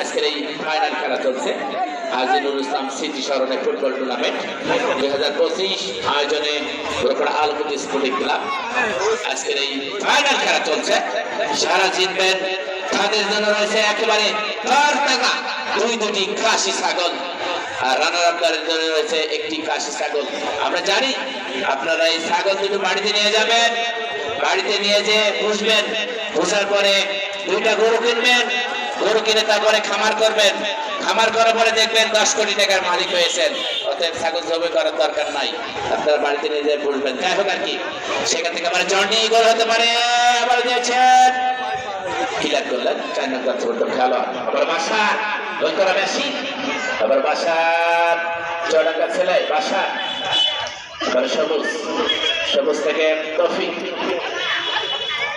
আজকের এই ফাইনাল খেলা চলছে। আজিনুল ইসলাম সিটি স্মরণে ফুটবল টুর্নামেন্ট দুই হাজার পঁচিশ আয়োজনে গোরখড়া আলমুদি স্পোর্টিং ক্লাব। আজকের এই ফাইনাল খেলা চলছে। সারা জিতবেন। তাদের জন্য রয়েছে একেবারে দুই দুটি খাসি ছাগল। আর রানার আপনাদের জন্য রয়েছে একটি কাশি ছাগল। আমরা জানি আপনারা এই ছাগল দুটো বাড়িতে নিয়ে যাবেন। বাড়িতে নিয়ে যে পুষবেন। পুষার পরে দুইটা গরু কিনবেন। গরু কিনে তারপরে খামার করবেন। খামার করার পরে দেখবেন দশ কোটি টাকার মালিক হয়েছেন। অতএব ছাগল জমি করার দরকার নাই। আপনারা বাড়িতে যে পুষবেন যাই হোক আর কি। সেখান থেকে আবার জর্নি গোল হতে পারে। আবার দিয়েছেন। করলেন? চার নম্বর ছোট খেলোয়াড়। আবার বাসা গোল করা বেশি আবার বাসার। চড়াঙ্গা ছেলে। বাসা আবার সবুজ। সবুজ থেকে তফিক।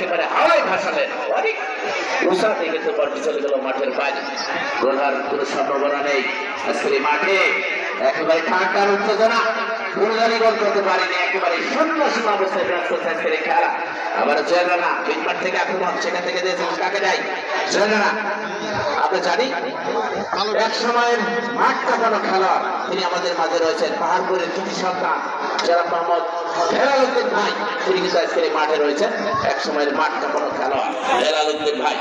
একেবারে হাওয়ায় ভাসালেন অনেক উষাতে কিন্তু বলটি চলে গেল মাঠের বাইরে। গোলার কোনো সম্ভাবনা নেই। আজকের মাঠে একেবারে ঠান্ডার উত্তেজনা ফুলদারি গোল করতে পারেনি। একেবারে শূন্য সীমা অবস্থায় ব্যাস করছে আজকের খেলা। আবার জয়রানা মাঠ থেকে আক্রমণ সেখান থেকে দিয়েছেন কাকে যায় জয়রানা আমরা জানি এক সময়ের মাঠ কাটানো খেলোয়াড় তিনি আমাদের মাঝে রয়েছেন। পাহাড়পুরের সন্তান যারা মোহাম্মদ হেলালুদ্দিন ভাই তিনি কিন্তু এই মাঠে রয়েছেন। এক সময়ের মাঠ কাটানো খেলোয়াড়। হেলালুদ্দিন ভাই।